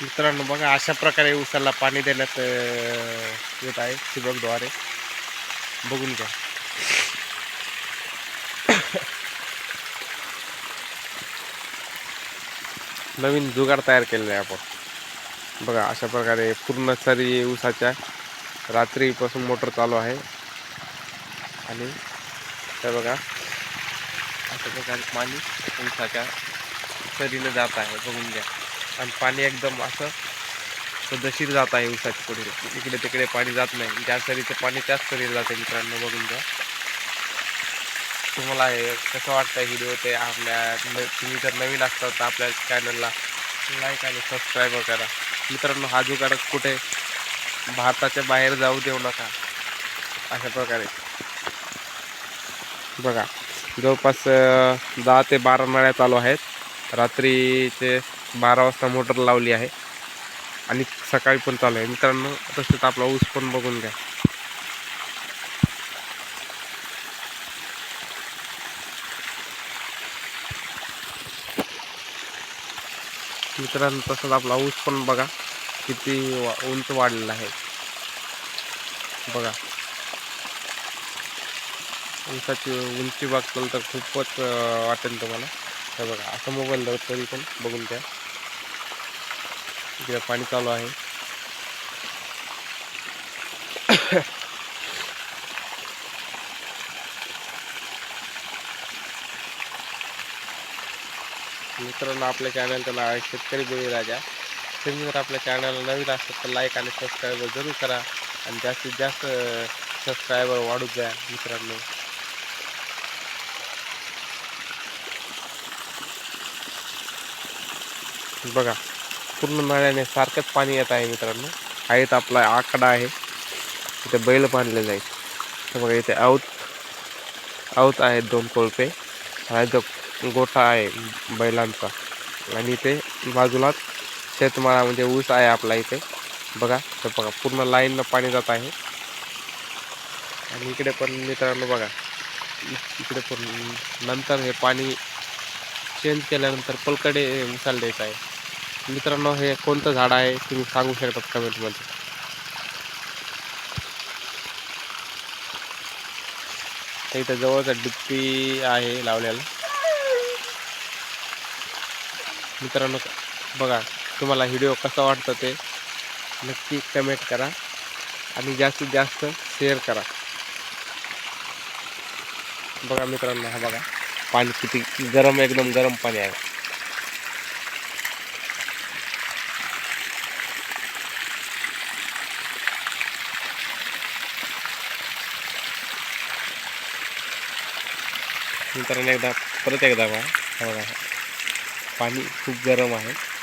मित्रांनो बघा अशा प्रकारे उसाला पाणी देण्यात येत आहे ठिबकद्वारे. बघून घ्या. नवीन जुगाड तयार केलेला आहे आपण. बघा अशा प्रकारे पूर्ण सरी उसाच्या रात्रीपासून मोटर चालू आहे. आणि तर बघा अशा प्रकारे पाणी उसाच्या सरीनं जात आहे. बघून घ्या. आणि पाणी एकदम असं सदशीर जात आहे उसाच्या पुढे. इकडे तिकडे पाणी जात नाही. ज्या सरीचं पाणी त्याच सरीला जाते मित्रांनो बघून जा तुम्हाला हे कसं वाटतं व्हिडिओ ते आपल्या तुम्ही जर नवीन असतात तर आपल्या चॅनलला लाईक आणि सबस्क्राईब करा. मित्रांनो हा जुगाड कुठे? भारताच्या बाहेर जाऊ देऊ नका. अशा प्रकारे. बघा जवळपास दहा ते बारा नळ्या चालू आहेत. रात्रीचे बारा वाजता मोटर लावली आहे. आणि सकाळी पण चालू आहे. मित्रांनो तसेच आपला ऊस पण बघून घ्या. मित्रांनो तसंच आपला ऊस पण बघा किती वा- उंच वाढलेला आहे. बघा. ऊसाची उंची बघताल तर खूपच वाटेल तुम्हाला. हे बघा असं मोबाईल धरत तरी पण बघून घ्या. इकडे पाणी चालू आहे. मित्रांनो आपल्या चॅनलचं नाव आहे शेतकरी बेळी राजा. तुम्ही जर आपल्या चॅनलला नवीन असतात तर लाईक आणि सबस्क्राईबर जरूर करा आणि जास्तीत जास्त सबस्क्रायबर वाढू द्या मित्रांनो. बघा. पूर्ण नळ्याने सारखंच पाणी येत आहे मित्रांनो. हा इथं आपला आकडा आहे. इथे बैल बांधले जाईल तर बघा इथे आऊत आऊत आहेत दोन कोळपे. हा जो गोठा आहे बैलांचा. आणि इथे बाजूलाच शेतमाळा म्हणजे ऊस आहे आपला इथे. बघा तर बघा पूर्ण लाईननं पाणी जात आहे. आणि इकडे पण मित्रांनो बघा इ- इकडे पण नंतर हे पाणी चेंज केल्यानंतर पलकडे उसाला द्यायचं आहे. मित्रांनो हे कोणतं झाड आहे? तुम्ही सांगू शकतात कमेंटमध्ये. इथं जवळचा डिप्पी आहे लावलेला. मित्रांनो बघा तुम्हाला व्हिडिओ कसा वाटतं ते नक्की कमेंट करा आणि जास्तीत जास्त शेअर करा. बघा मित्रांनो हा बघा पाणी किती गरम एकदम गरम पाणी आहे. मित्रांनो एकदा परत एकदा बघा. बघा. पाणी खूप गरम आहे.